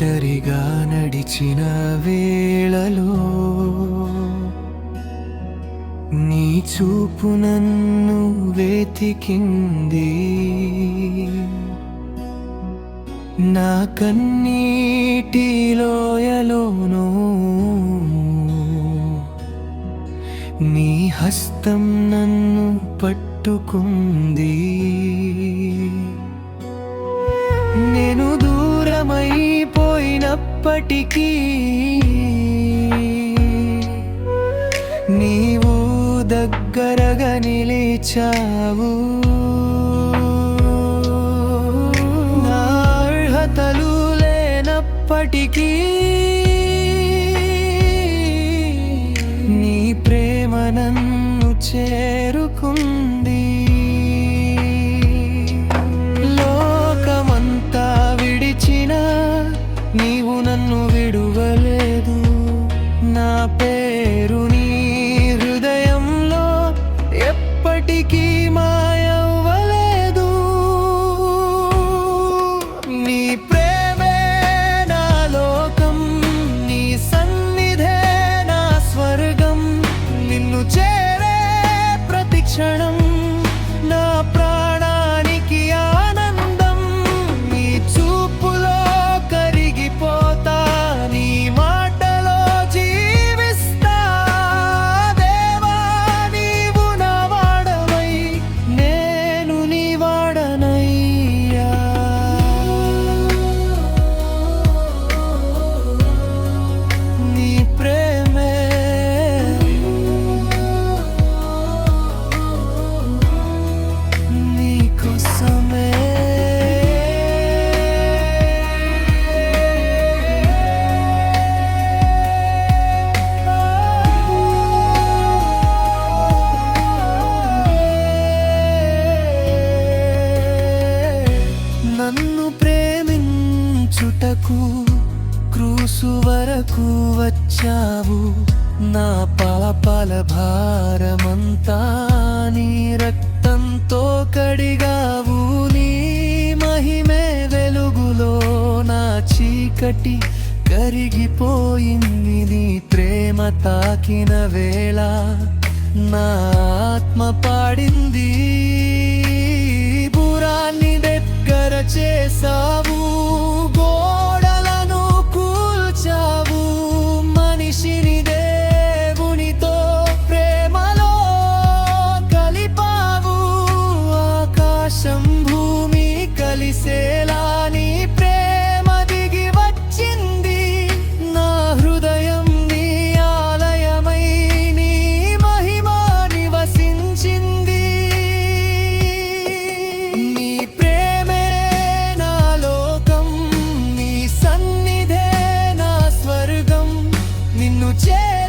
ఒంటరిగా నడిచిన వేళలో నీ చూపు నన్ను వెతికింది. నా కన్నీటిలోయలోనూ నీ హస్తం నన్ను పట్టుకుంది. దూరమైపోయినప్పటికీ నీవు దగ్గరగా నిలిచావు. నా అర్హతలు లేనప్పటికీ నీ ప్రేమ నన్ను చేరు నన్ను విడువలేదు. నా పేరు నీ హృదయంలో ఎప్పటికీ మా క్రూసు వరకు వచ్చావు. నా పాపాల భారమంతా నీ రక్తంతో కడిగావు. నీ మహిమే వెలుగులో నా చీకటి కరిగిపోయింది. నీ ప్రేమ తాకిన వేళ నా ఆత్మ పాడింది. బురాన్ని దగ్గర చేసావు Yeah.